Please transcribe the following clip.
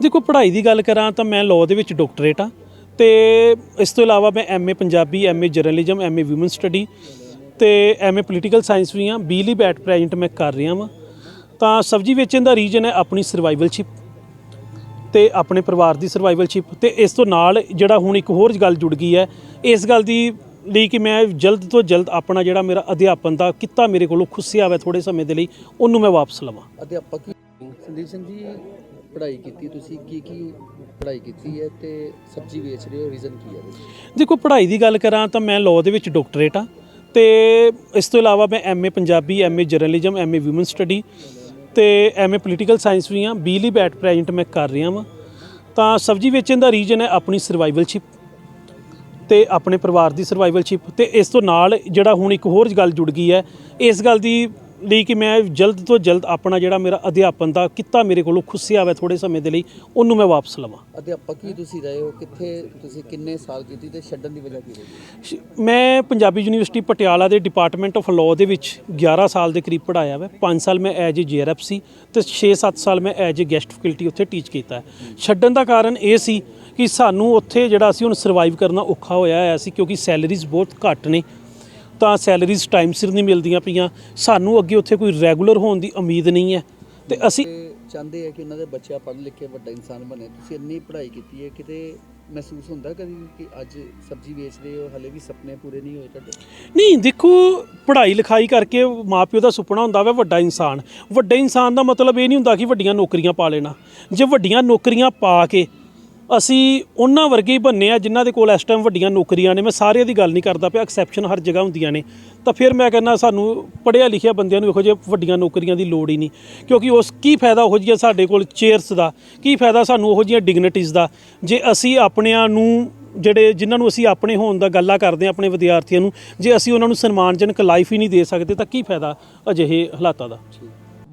ਦੇਖੋ, ਪੜ੍ਹਾਈ ਦੀ ਗੱਲ ਕਰਾਂ ਤਾਂ ਮੈਂ ਲਾਅ ਦੇ ਵਿੱਚ ਡਾਕਟਰੇਟ ਆ ਤੇ ਇਸ ਤੋਂ ਇਲਾਵਾ ਮੈਂ MA Punjabi MA journalism MA women study ਤੇ ਐਮਏ ਪੋਲੀਟੀਕਲ ਸਾਇੰਸ ਵੀ ਆ ਬੀਲੀ ਬੈਟ ਪ੍ਰੈਜ਼ੈਂਟ ਮੈਂ ਕਰ ਰਿਹਾ ਵਾਂ। ਤਾਂ ਸਬਜ਼ੀ ਵੇਚਣ ਦਾ ਰੀਜਨ ਹੈ ਆਪਣੀ ਸਰਵਾਈਵਲਸ਼ਿਪ ਤੇ ਆਪਣੇ ਪਰਿਵਾਰ ਦੀ ਸਰਵਾਈਵਲਸ਼ਿਪ ਤੇ ਇਸ ਤੋਂ ਨਾਲ ਜਿਹੜਾ ਹੁਣ ਇੱਕ ਹੋਰ ਗੱਲ ਜੁੜ ਗਈ ਹੈ, ਇਸ ਗੱਲ ਦੀ ਲਈ ਕਿ ਮੈਂ ਜਲਦ ਤੋਂ ਜਲਦ ਆਪਣਾ ਜਿਹੜਾ ਮੇਰਾ ਅਧਿਆਪਨ ਦਾ ਕਿੱਤਾ ਮੇਰੇ ਕੋਲੋਂ ਖੁੱਸਿਆ ਹੋਇਆ ਥੋੜੇ ਸਮੇਂ ਦੇ ਲਈ, ਉਹਨੂੰ ਮੈਂ ਵਾਪਸ ਲਵਾਂ। ਅਧਿਆਪਕ ਸੰਦੀਪ ਸਿੰਘ ਜੀ ਪੜ੍ਹਾਈ ਕੀਤੀ, ਤੁਸੀਂ ਕੀ ਕੀ ਪੜ੍ਹਾਈ ਕੀਤੀ ਹੈ ਤੇ ਸਬਜ਼ੀ ਵੇਚ ਰਹੇ ਹੋ ਰੀਜ਼ਨ ਕੀ ਹੈ ਦੇਖੋ, ਪੜ੍ਹਾਈ ਦੀ ਗੱਲ ਕਰਾਂ ਤਾਂ ਮੈਂ ਲਾਅ ਦੇ ਵਿੱਚ ਡਾਕਟਰੇਟ ਆ ਤੇ ਇਸ ਤੋਂ ਇਲਾਵਾ ਮੈਂ MA Punjabi MA journalism MA women study ਤੇ ਐਮਏ ਪੋਲੀਟੀਕਲ ਸਾਇੰਸ ਵੀ ਆ ਬੀਲੀ ਬੈਟ ਪ੍ਰੈਜ਼ੈਂਟ ਮੈਂ ਕਰ ਰਿਹਾ ਵਾਂ। ਤਾਂ ਸਬਜ਼ੀ ਵੇਚਣ ਦਾ ਰੀਜਨ ਹੈ ਆਪਣੀ ਸਰਵਾਈਵਲਸ਼ਿਪ ਤੇ ਆਪਣੇ ਪਰਿਵਾਰ ਦੀ ਸਰਵਾਈਵਲਸ਼ਿਪ ਤੇ ਇਸ ਤੋਂ ਨਾਲ ਜਿਹੜਾ ਹੁਣ ਇੱਕ ਹੋਰ ਗੱਲ ਜੁੜ ਗਈ ਹੈ, ਇਸ ਗੱਲ ਦੀ ਲਈ ਕਿ ਮੈਂ ਜਲਦ ਤੋਂ ਜਲਦ ਆਪਣਾ ਜਿਹੜਾ ਮੇਰਾ ਅਧਿਆਪਨ ਦਾ ਕਿੱਤਾ ਮੇਰੇ ਕੋਲੋਂ ਖੁੱਸਿਆ ਹੋਇਆ ਥੋੜੇ ਸਮੇਂ ਦੇ ਲਈ ਉਹਨੂੰ ਮੈਂ ਵਾਪਸ ਲਵਾਂ। ਅਧਿਆਪਕ ਹੀ ਤੁਸੀਂ ਰਹੇ ਹੋ? ਕਿੱਥੇ ਤੁਸੀਂ ਕਿੰਨੇ ਸਾਲ ਕੀਤੀ ਤੇ ਛੱਡਣ ਦੀ ਵਜ੍ਹਾ ਕੀ ਰਹੀ? ਮੈਂ ਪੰਜਾਬੀ ਯੂਨੀਵਰਸਿਟੀ ਪਟਿਆਲਾ ਦੇ ਡਿਪਾਰਟਮੈਂਟ ਆਫ ਲਾਅ ਦੇ ਵਿੱਚ 11 ਸਾਲ ਦੇ ਕਰੀਬ ਪੜਾਇਆ ਵਾ। 5 ਸਾਲ ਮੈਂ ਐਜ ਏ ਜੀਆਰਐਫ ਸੀ ਤੇ 6-7 ਸਾਲ ਮੈਂ ਐਜ ਏ ਗੈਸਟ ਫੈਕਲਟੀ ਉੱਥੇ ਟੀਚ ਕੀਤਾ। ਹੈ ਛੱਡਣ ਦਾ ਕਾਰਨ ਇਹ ਸੀ ਕਿ ਸਾਨੂੰ ਉੱਥੇ ਜਿਹੜਾ ਸੀ ਹੁਣ ਸਰਵਾਈਵ ਕਰਨਾ ਔਖਾ ਹੋਇਆ ਹੋਇਆ ਸੀ ਕਿਉਂਕਿ ਸੈਲਰੀਜ਼ ਬਹੁਤ ਘੱਟ ਨੇ। ਤਾਂ ਸੈਲਰੀਜ਼ ਟਾਈਮ ਸਿਰ ਨਹੀਂ ਮਿਲਦੀਆਂ ਪਈਆਂ। ਸਾਨੂੰ ਅੱਗੇ ਉੱਥੇ ਕੋਈ ਰੈਗੂਲਰ ਹੋਣ ਦੀ ਉਮੀਦ ਨਹੀਂ ਹੈ। ਤੇ ਅਸੀਂ ਚਾਹੁੰਦੇ ਆ ਕਿ ਉਹਨਾਂ ਦੇ ਬੱਚਾ ਪੜ੍ਹ ਲਿਖ ਕੇ ਵੱਡਾ ਇਨਸਾਨ ਬਣੇ। ਤੁਸੀਂ ਇੰਨੀ ਪੜ੍ਹਾਈ ਕੀਤੀ ਹੈ ਕਿਤੇ ਮਹਿਸੂਸ ਹੁੰਦਾ ਕਦੀ ਕਿ ਅੱਜ ਸਬਜ਼ੀ ਵੇਚ ਰਹੇ ਹੋ ਹਲੇ ਵੀ ਸੁਪਨੇ ਪੂਰੇ ਨਹੀਂ ਹੋਏ ਤੁਹਾਡੇ? ਨਹੀਂ ਦੇਖੋ ਪੜ੍ਹਾਈ ਲਿਖਾਈ ਕਰਕੇ ਮਾਪਿਓ ਦਾ ਸੁਪਨਾ ਹੁੰਦਾ ਵਾ ਵੱਡਾ ਇਨਸਾਨ। ਵੱਡੇ ਇਨਸਾਨ ਦਾ ਮਤਲਬ ਇਹ ਨਹੀਂ ਹੁੰਦਾ ਕਿ ਵੱਡੀਆਂ ਨੌਕਰੀਆਂ ਪਾ ਲੈਣਾ। ਜੇ ਵੱਡੀਆਂ ਨੌਕਰੀਆਂ ਪਾ ਕੇ ਅਸੀਂ ਉਹਨਾਂ ਵਰਗੇ ਹੀ ਬੰਨੇ ਆ ਜਿਨ੍ਹਾਂ ਦੇ ਕੋਲ ਇਸ ਟਾਈਮ ਵੱਡੀਆਂ ਨੌਕਰੀਆਂ ਨੇ। ਮੈਂ ਸਾਰਿਆਂ ਦੀ ਗੱਲ ਨਹੀਂ ਕਰਦਾ ਪਿਆ ਐਕਸੈਪਸ਼ਨ ਹਰ ਜਗ੍ਹਾ ਹੁੰਦੀਆਂ ਨੇ। ਤਾਂ ਫਿਰ ਮੈਂ ਕਹਿੰਦਾ ਸਾਨੂੰ ਪੜ੍ਹਿਆ ਲਿਖਿਆ ਬੰਦਿਆਂ ਨੂੰ ਇਹੋ ਜਿਹੇ ਵੱਡੀਆਂ ਨੌਕਰੀਆਂ ਦੀ ਲੋੜ ਹੀ ਨਹੀਂ। ਕਿਉਂਕਿ ਉਸ ਕੀ ਫਾਇਦਾ ਉਹੋ ਜਿਹੀਆਂ ਸਾਡੇ ਕੋਲ ਚੇਅਰਸ ਦਾ? ਕੀ ਫਾਇਦਾ ਸਾਨੂੰ ਉਹੋ ਜਿਹੀਆਂ ਡਿਗਨਿਟੀਜ਼ ਦਾ? ਜੇ ਅਸੀਂ ਆਪਣਿਆਂ ਨੂੰ ਜਿਹੜੇ ਜਿਨ੍ਹਾਂ ਨੂੰ ਅਸੀਂ ਆਪਣੇ ਹੋਣ ਦਾ ਗੱਲਾਂ ਕਰਦੇ ਹਾਂ, ਆਪਣੇ ਵਿਦਿਆਰਥੀਆਂ ਨੂੰ, ਜੇ ਅਸੀਂ ਉਹਨਾਂ ਨੂੰ ਸਨਮਾਨਜਨਕ ਲਾਈਫ ਹੀ ਨਹੀਂ ਦੇ ਸਕਦੇ ਤਾਂ ਕੀ ਫਾਇਦਾ ਅਜਿਹੇ ਹਾਲਾਤਾਂ ਦਾ?